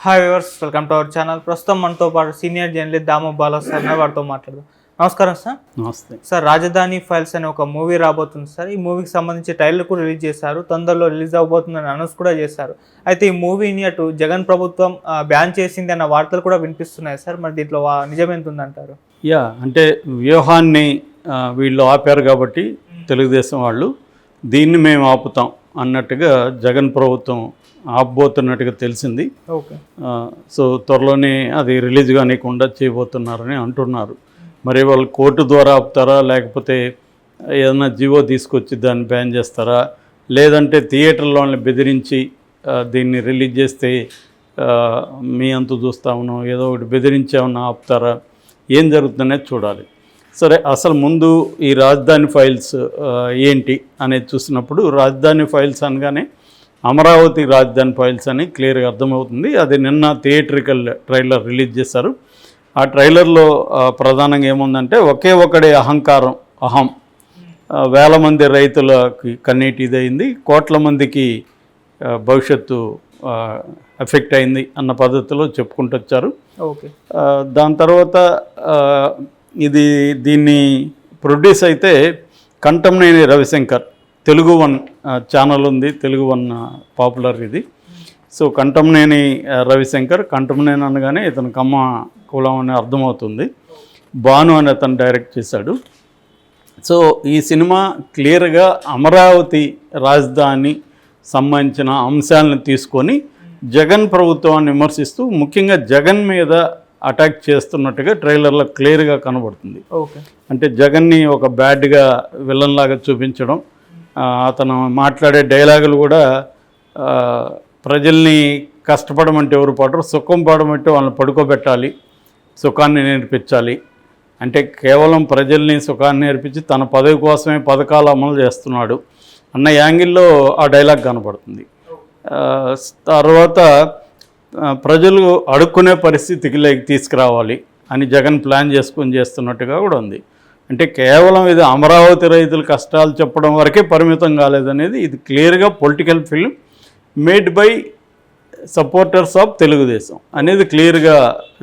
Hi viewers welcome to our channel ప్రస్తుతం మనతో పాటు senior journalist Damu Bala sir. వారితో మాట్లాడదాం. నమస్కారం సార్ నమస్తే. సార్ రాజధాని ఫైల్స్ అనే ఒక మూవీ రాబోతుంది సార్ ఈ మూవీకి సంబంధించి ట్రైలర్ కూడా రిలీజ్ చేశారు. తొందరలో రిలీజ్ అవబోతుందని అనౌన్స్ కూడా చేశారు. అయితే ఈ మూవీని అటు జగన్ ప్రభుత్వం బ్యాన్ చేసింది అన్న వార్తలు కూడా వినిపిస్తున్నాయి సార్ మరి దీంట్లో వా- నిజం ఎంత ఉందంటారు? యా అంటే వ్యూహాన్ని వీళ్ళు ఆపారు కాబట్టి తెలుగుదేశం వాళ్ళు. దీన్ని మేము ఆపుతాం. అన్నట్టుగా జగన్ ప్రభుత్వం ఆపబోతున్నట్టుగా తెలిసింది. సో త్వరలోనే అది రిలీజ్ కానివ్వకుండా చేయబోతున్నారని అంటున్నారు. మరి వాళ్ళు కోర్టు ద్వారా ఆపుతారా లేకపోతే ఏదైనా జీవో తీసుకొచ్చి దాన్ని బ్యాన్ చేస్తారా? లేదంటే థియేటర్లో వాళ్ళని బెదిరించి దీన్ని రిలీజ్ చేస్తే మీ అంతు చూస్తామను ఏదో ఒకటి బెదిరించి ఏమన్నా ఆపుతారా? ఏం జరుగుతుందనేది చూడాలి. సరే అసలు ముందు ఈ రాజధాని ఫైల్స్ ఏంటి అనేది చూసినప్పుడు రాజధాని ఫైల్స్ అనగానే అమరావతి రాజధాని ఫైల్స్ అని క్లియర్గా అర్థమవుతుంది. అది నిన్న థియేట్రికల్ ట్రైలర్ రిలీజ్ చేశారు. ఆ ట్రైలర్లో ప్రధానంగా ఏముందంటే ఒకే ఒకడే అహంకారం అహం. వేల మంది రైతులకి కన్నీటి ఇదైంది కోట్ల మందికి భవిష్యత్తు ఎఫెక్ట్ అయింది అన్న పద్ధతిలో చెప్పుకుంటూ వచ్చారు. దాని తర్వాత ఇది దీన్ని ప్రొడ్యూస్ అయితే కంటంనేని రవిశంకర్ తెలుగు వన్ ఛానల్ ఉంది తెలుగు వన్ పాపులర్ ఇది. సో కంటంనేని రవిశంకర్ కంటంనేని అనగానే ఇతను కమ్మ కులం అని అర్థమవుతుంది. భాను అని అతను డైరెక్ట్ చేశాడు. సో ఈ సినిమా క్లియర్గా అమరావతి రాజధాని సంబంధించిన అంశాలను తీసుకొని జగన్ ప్రభుత్వాన్ని విమర్శిస్తూ ముఖ్యంగా జగన్ మీద అటాక్ చేస్తున్నట్టుగా ట్రైలర్లో క్లియర్గా కనబడుతుంది. ఓకే. అంటే జగన్ని ఒక బ్యాడ్గా విలన్ లాగా చూపించడం అతను మాట్లాడే డైలాగులు కూడా ప్రజల్ని కష్టపడమంటే ఎవరు పడరు సుఖం పడమంటే వాళ్ళని పడుకోబెట్టాలి సుఖాన్ని నేర్పించాలి. అంటే కేవలం ప్రజల్ని సుఖాన్ని నేర్పించి తన పదవి కోసమే పథకాలు అమలు చేస్తున్నాడు అన్న యాంగిల్లో ఆ డైలాగ్ కనపడుతుంది తర్వాత ప్రజలు అడుక్కునే పరిస్థితికి తీసుకురావాలి అని జగన్ ప్లాన్ చేసుకొని చేస్తున్నట్టుగా కూడా ఉంది. అంటే కేవలం ఇది అమరావతి రైతుల కష్టాలు చెప్పడం వరకే పరిమితం కాలేదనేది ఇది క్లియర్గా political film made by supporters of Telugu Desam అనేది క్లియర్గా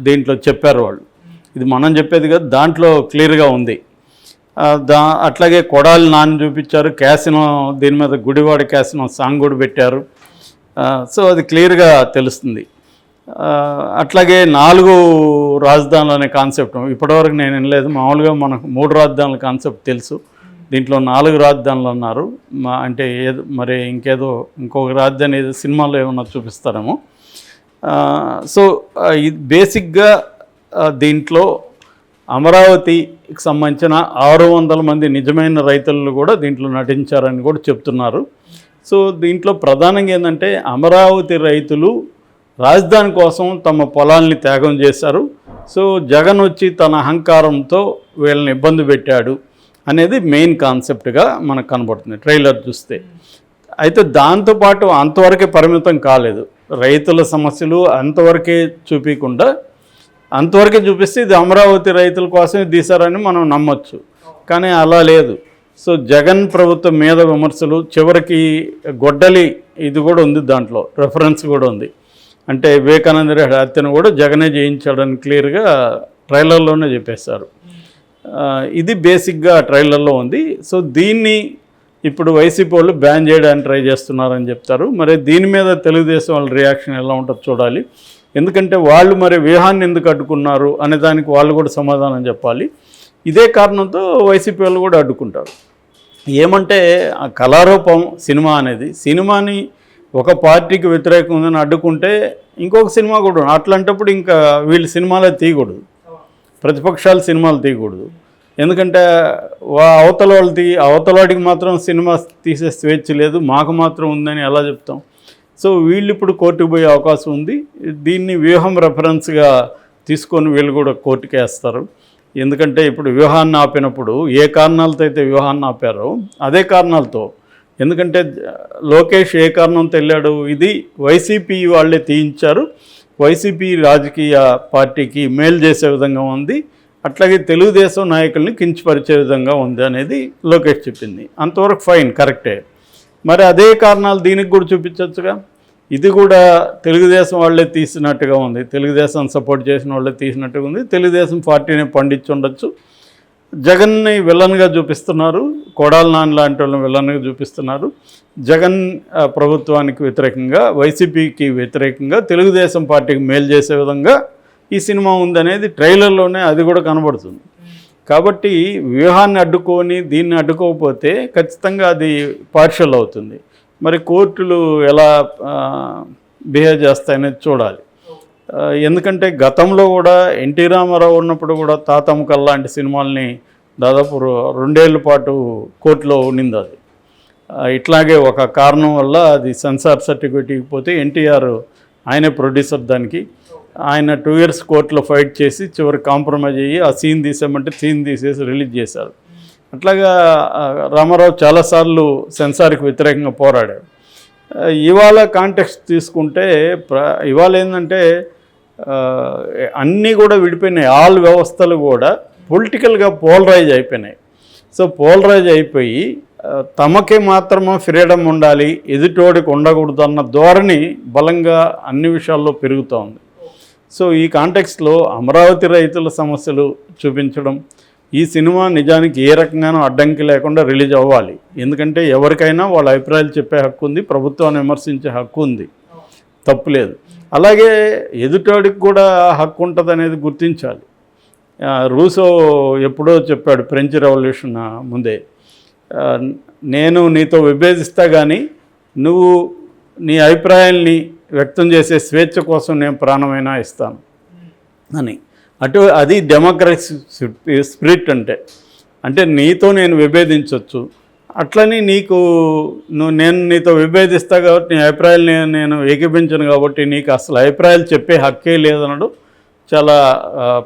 దీంట్లో చెప్పారు వాళ్ళు. ఇది మనం చెప్పేది కదా దాంట్లో క్లియర్గా ఉంది. దా అట్లాగే కొడాలి నాన్న చూపించారు క్యాసినో దీని మీద గుడివాడ క్యాసినో సాంగ్ కూడా పెట్టారు. సో అది క్లియర్గా తెలుస్తుంది. అట్లాగే నాలుగు రాజధానులు అనే కాన్సెప్ట్ ఇప్పటివరకు నేను వినలేదు. మామూలుగా మనకు మూడు రాజధానుల కాన్సెప్ట్ తెలుసు. దీంట్లో నాలుగు రాజధానులు అన్నారు. మా అంటే ఏదో మరి ఇంకేదో ఇంకొక రాజధాని ఏదో సినిమాలో ఏమన్నా చూపిస్తారేమో. సో ఇది బేసిక్గా దీంట్లో అమరావతికి సంబంధించిన ఆరు వందల మంది నిజమైన రైతులు కూడా దీంట్లో నటించారని కూడా చెప్తున్నారు. సో దీంట్లో ప్రధానంగా ఏంటంటే అమరావతి రైతులు రాజధాని కోసం తమ పొలాల్ని త్యాగం చేశారు. సో జగన్ వచ్చి తన అహంకారంతో వీళ్ళని ఇబ్బంది పెట్టాడు అనేది మెయిన్ కాన్సెప్ట్గా మనకు కనబడుతుంది ట్రైలర్ చూస్తే. అయితే దాంతోపాటు అంతవరకే పరిమితం కాలేదు. రైతుల సమస్యలు అంతవరకే చూపించకుండా అంతవరకే చూపిస్తే ఇది అమరావతి రైతుల కోసమే తీశారని మనం నమ్మొచ్చు. కానీ అలా లేదు. సో జగన్ ప్రభుత్వం మీద విమర్శలు చివరికి గొడ్డలి ఇది కూడా ఉంది దాంట్లో రెఫరెన్స్ కూడా ఉంది. అంటే వివేకానంద రెడ్డి హత్యను కూడా జగనే చేయించాడని క్లియర్గా ట్రైలర్లోనే చెప్పేశారు. ఇది బేసిక్గా ట్రైలర్లో ఉంది. సో దీన్ని ఇప్పుడు వైసీపీ వాళ్ళు బ్యాన్ చేయడానికి ట్రై చేస్తున్నారని చెప్తారు. మరి దీని మీద తెలుగుదేశం వాళ్ళ రియాక్షన్ ఎలా ఉంటుందో చూడాలి. ఎందుకంటే వాళ్ళు మరి వ్యూహాన్ని ఎందుకు అడ్డుకున్నారు అనే దానికి వాళ్ళు కూడా సమాధానం చెప్పాలి. ఇదే కారణంతో వైసీపీ వాళ్ళు కూడా అడ్డుకుంటారు. ఏమంటే ఆ కళారూపం సినిమా అనేది సినిమాని ఒక పార్టీకి వ్యతిరేకంగా అడ్డుకుంటే ఇంకొక సినిమా కూడా అట్లాంటప్పుడు ఇంకా వీళ్ళు సినిమాలే తీయకూడదు. ప్రతిపక్షాలు సినిమాలు తీయకూడదు. ఎందుకంటే వా అవతల వాళ్ళు తీ అవతలవాడికి మాత్రం సినిమా తీసే స్వేచ్ఛ లేదు. మాకు మాత్రం ఉందని ఎలా చెప్తాం? సో వీళ్ళు ఇప్పుడు కోర్టుకు పోయే అవకాశం ఉంది. దీన్ని వ్యూహం రెఫరెన్స్గా తీసుకొని వీళ్ళు కూడా కోర్టుకి వేస్తారు. ఎందుకంటే ఇప్పుడు వ్యూహాన్ని ఆపినప్పుడు ఏ కారణాలతో అయితే వ్యూహాన్ని ఆపారో అదే కారణాలతో ఎందుకంటే లోకేష్ ఏ కారణం వెళ్ళాడు ఇది వైసీపీ వాళ్ళే తీయించారు. వైసీపీ రాజకీయ పార్టీకి మేలు చేసే విధంగా ఉంది. అట్లాగే తెలుగుదేశం నాయకుల్ని కించపరిచే విధంగా ఉంది అనేది లోకేష్ చెప్పింది. అంతవరకు ఫైన్ కరెక్టే. మరి అదే కారణాలు దీనికి కూడా చూపించవచ్చుగా ఇది కూడా తెలుగుదేశం వాళ్ళే తీసినట్టుగా ఉంది. తెలుగుదేశం సపోర్ట్ చేసిన వాళ్ళే తీసినట్టుగా ఉంది. తెలుగుదేశం పార్టీని పండించి ఉండొచ్చు. జగన్ని విలన్గా చూపిస్తున్నారు. కొడాల నాన్ లాంటి వాళ్ళని విలన్గా చూపిస్తున్నారు. జగన్ ప్రభుత్వానికి వ్యతిరేకంగా వైసీపీకి వ్యతిరేకంగా తెలుగుదేశం పార్టీకి మేలు చేసే విధంగా ఈ సినిమా ఉందనేది ట్రైలర్లోనే అది కూడా కనబడుతుంది. కాబట్టి వ్యూహాన్ని అడ్డుకొని దీన్ని అడ్డుకోకపోతే ఖచ్చితంగా అది పార్షల్ అవుతుంది. మరి కోర్టులు ఎలా బిహేవ్ చేస్తాయనేది చూడాలి. ఎందుకంటే గతంలో కూడా ఎన్టీ రామారావు ఉన్నప్పుడు కూడా తాతమ్మకల్ లాంటి సినిమాల్ని దాదాపు రెండేళ్ళ పాటు కోర్టులో ఉండింది అది. ఇట్లాగే ఒక కారణం వల్ల అది సెన్సార్ సర్టిఫికేట్ పోతే ఎన్టీఆర్ ఆయనే ప్రొడ్యూసర్ దానికి. ఆయన టూ ఇయర్స్ కోర్టులో ఫైట్ చేసి చివరి కాంప్రమైజ్ అయ్యి ఆ సీన్ తీసామంటే సీన్ తీసేసి రిలీజ్ చేశారు. అట్లాగా రామారావు చాలాసార్లు సెన్సార్కి వ్యతిరేకంగా పోరాడాడు. ఇవాళ కాంటెక్స్ట్ తీసుకుంటే ప్ర ఇవాళ ఏంటంటే అన్నీ కూడా విడిపోయినాయి. ఆల్ వ్యవస్థలు కూడా పొలిటికల్గా పోలరైజ్ అయిపోయినాయి. సో పోలరైజ్ అయిపోయి తమకే మాత్రమే ఫ్రీడమ్ ఉండాలి ఎదుటోడికి ఉండకూడదు అన్న ధోరణి బలంగా అన్ని విషయాల్లో పెరుగుతూ ఉంది. సో ఈ కాంటెక్స్లో అమరావతి రైతుల సమస్యలు చూపించడం ఈ సినిమా నిజానికి ఏ రకంగానూ అడ్డంకి లేకుండా రిలీజ్ అవ్వాలి. ఎందుకంటే ఎవరికైనా వాళ్ళ అభిప్రాయాలు చెప్పే హక్కు ఉంది ప్రభుత్వాన్ని విమర్శించే హక్కు ఉంది. తప్పులేదు అలాగే ఎదుటోడికి కూడా హక్కు ఉంటుంది అనేది గుర్తించాలి. రూసో ఎప్పుడో చెప్పాడు ఫ్రెంచ్ రెవల్యూషన్ ముందే. నేను నీతో విభేదిస్తా కానీ నువ్వు నీ అభిప్రాయాల్ని వ్యక్తం చేసే స్వేచ్ఛ కోసం నేను ప్రాణమైనా ఇస్తాను అని. అటు అది డెమోక్రసీ స్పిరిట్ అంటే. అంటే నీతో నేను విభేదించవచ్చు అట్లని నీకు నువ్వు నేను నీతో విభేదిస్తా కాబట్టి నీ అభిప్రాయాలు నేను నేను ఏకీపించను కాబట్టి నీకు అసలు అభిప్రాయాలు చెప్పే హక్కే లేదనడు చాలా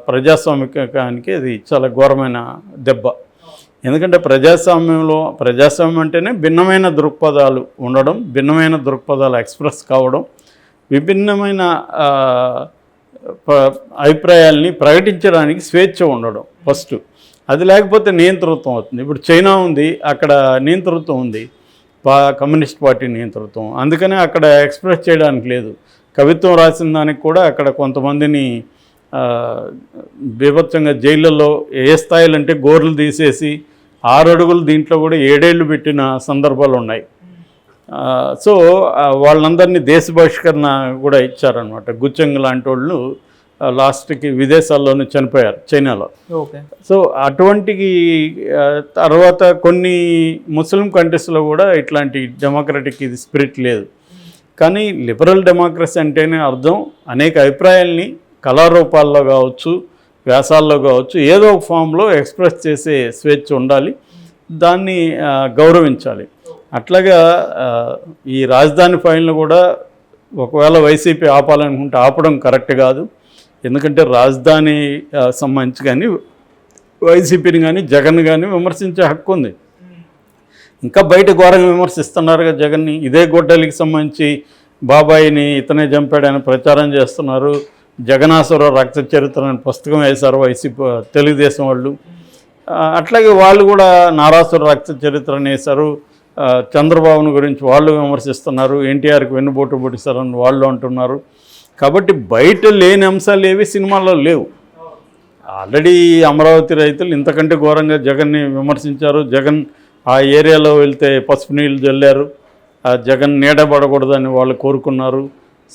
ప్రజాస్వామికానికి అది చాలా ఘోరమైన దెబ్బ. ఎందుకంటే ప్రజాస్వామ్యంలో ప్రజాస్వామ్యం అంటేనే భిన్నమైన దృక్పథాలు ఉండడం భిన్నమైన దృక్పథాలు ఎక్స్ప్రెస్ కావడం విభిన్నమైన ప- అభిప్రాయాల్ని ప్రకటించడానికి స్వేచ్ఛ ఉండడం ఫస్ట్. అది లేకపోతే నియంతృత్వం అవుతుంది. ఇప్పుడు చైనా ఉంది అక్కడ నియంతృత్వం ఉంది పా కమ్యూనిస్ట్ పార్టీ నియంతృత్వం. అందుకనే అక్కడ ఎక్స్ప్రెస్ చేయడానికి లేదు. కవిత్వం రాసిన దానికి కూడా అక్కడ కొంతమందిని బీభత్సంగా జైళ్ళల్లో ఏ స్థాయిలు అంటే గోర్లు తీసేసి ఆరు అడుగులు దీంట్లో కూడా ఏడేళ్ళు పెట్టిన సందర్భాలు ఉన్నాయి. సో వాళ్ళందరినీ దేశ బహిష్కరణ కూడా ఇచ్చారనమాట గుచ్చంగ్ లాంటి వాళ్ళు లాస్ట్కి విదేశాల్లోనే చనిపోయారు చైనాలో. సో అటువంటి తర్వాత కొన్ని ముస్లిం కంట్రీస్లో కూడా ఇట్లాంటి డెమోక్రటిక్ ఇది స్పిరిట్ లేదు. కానీ లిబరల్ డెమోక్రసీ అంటేనే అర్థం అనేక అభిప్రాయాల్ని కళారూపాల్లో కావచ్చు వ్యాసాల్లో కావచ్చు ఏదో ఒక ఫామ్లో ఎక్స్ప్రెస్ చేసే స్వేచ్ఛ ఉండాలి. దాన్ని గౌరవించాలి. అట్లాగా ఈ రాజధాని ఫైల్ను కూడా ఒకవేళ వైసీపీ ఆపాలనుకుంటే ఆపడం కరెక్ట్ కాదు. ఎందుకంటే రాజధాని సంబంధించి కానీ వైసీపీని కానీ జగన్ కానీ విమర్శించే హక్కు ఉంది. ఇంకా బయట ఘోరంగా విమర్శిస్తున్నారుగా జగన్ని. ఇదే గొడ్డలికి సంబంధించి బాబాయిని ఇతనే చంపాడని ప్రచారం చేస్తున్నారు. జగనాసుర రక్త చరిత్ర అని పుస్తకం వేశారు వైసీపీ తెలుగుదేశం వాళ్ళు. అట్లాగే వాళ్ళు కూడా నారాసుర రక్త చరిత్ర అని వేశారు చంద్రబాబును గురించి వాళ్ళు విమర్శిస్తున్నారు. ఎన్టీఆర్కి వెన్నుబోటు పొడిస్తారని వాళ్ళు అంటున్నారు. కాబట్టి బయట లేని అంశాలు ఏవి సినిమాల్లో లేవు. ఆల్రెడీ అమరావతి రైతులు ఇంతకంటే ఘోరంగా జగన్ని విమర్శించారు. జగన్ ఆ ఏరియాలో వెళ్తే పసుపు నీళ్ళు జల్లారు. ఆ జగన్ నీడబడకూడదని వాళ్ళు కోరుకున్నారు.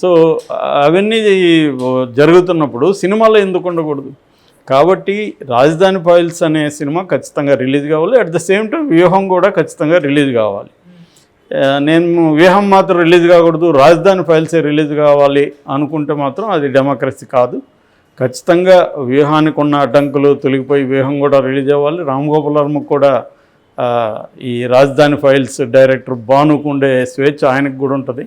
సో అవన్నీ జరుగుతున్నప్పుడు సినిమాలో ఎందుకు ఉండకూడదు? కాబట్టి రాజధాని ఫైల్స్ అనే సినిమా ఖచ్చితంగా రిలీజ్ కావాలి. అట్ ద సేమ్ టైం వ్యూహం కూడా ఖచ్చితంగా రిలీజ్ కావాలి. నేను వ్యూహం మాత్రం రిలీజ్ కాకూడదు. రాజధాని ఫైల్సే రిలీజ్ కావాలి అనుకుంటే మాత్రం అది డెమోక్రసీ కాదు. ఖచ్చితంగా వ్యూహానికి ఉన్న అడ్డంకులు తొలగిపోయి వ్యూహం కూడా రిలీజ్ అవ్వాలి. రామ్ గోపాల్ వర్మ కూడా ఈ రాజధాని ఫైల్స్ డైరెక్టర్ భానుకు ఉండే స్వేచ్ఛ ఆయనకు కూడా ఉంటుంది.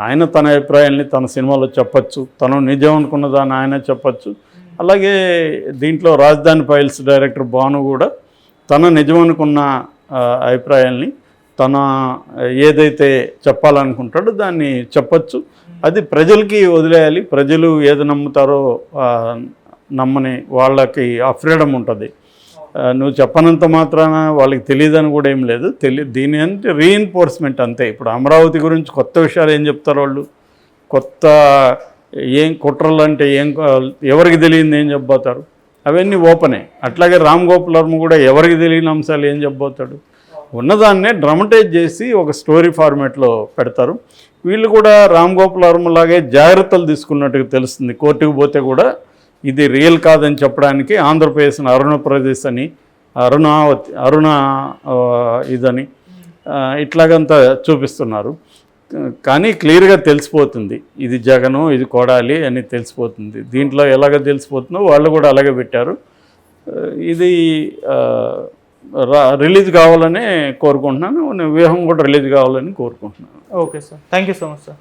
ఆయన తన అభిప్రాయాల్ని తన సినిమాలో చెప్పచ్చు. తను నిజం అనుకున్న దాన్ని ఆయన చెప్పచ్చు. అలాగే దీంట్లో రాజధాని ఫైల్స్ డైరెక్టర్ భాను కూడా తన నిజం అనుకున్న అభిప్రాయాల్ని తన ఏదైతే చెప్పాలనుకుంటాడో దాన్ని చెప్పచ్చు. అది ప్రజలకి వదిలేయాలి. ప్రజలు ఏది నమ్ముతారో నమ్మని వాళ్ళకి ఆ ఫ్రీడమ్ ఉంటుంది. నువ్వు చెప్పనంత మాత్రాన వాళ్ళకి తెలియదని కూడా ఏం లేదు. తెలి దీని అంటే రీఎన్ఫోర్స్మెంట్ అంతే. ఇప్పుడు అమరావతి గురించి కొత్త విషయాలు ఏం చెప్తారు వాళ్ళు? కొత్త ఏం కుట్రలు అంటే ఏం ఎవరికి తెలియంది ఏం చెప్పబోతారు? అవన్నీ ఓపెనే. అట్లాగే రామ్ గోపాల్ వర్మ కూడా ఎవరికి తెలియని అంశాలు ఏం చెప్పబోతాడు? ఉన్నదాన్నే డ్రమటైజ్ చేసి ఒక స్టోరీ ఫార్మేట్లో పెడతారు. వీళ్ళు కూడా రామ్ గోపాల్ వర్మ లాగే జాగ్రత్తలు తీసుకున్నట్టుగా తెలుస్తుంది. కోర్టుకు పోతే కూడా ఇది రియల్ కాదని చెప్పడానికి ఆంధ్రప్రదేశ్ని అరుణప్రదేశ్ అని అరుణావతి అరుణ ఇదని ఇట్లాగంతా చూపిస్తున్నారు. కానీ క్లియర్గా తెలిసిపోతుంది. ఇది జగను ఇది కొడాలి అని తెలిసిపోతుంది. దీంట్లో ఎలాగ తెలిసిపోతుందో వాళ్ళు కూడా అలాగే పెట్టారు. ఇది రా- రిలీజ్ కావాలని కోరుకుంటున్నాను. వ్యూహం కూడా రిలీజ్ కావాలని కోరుకుంటున్నాను. Okay sir. Thank you so much sir.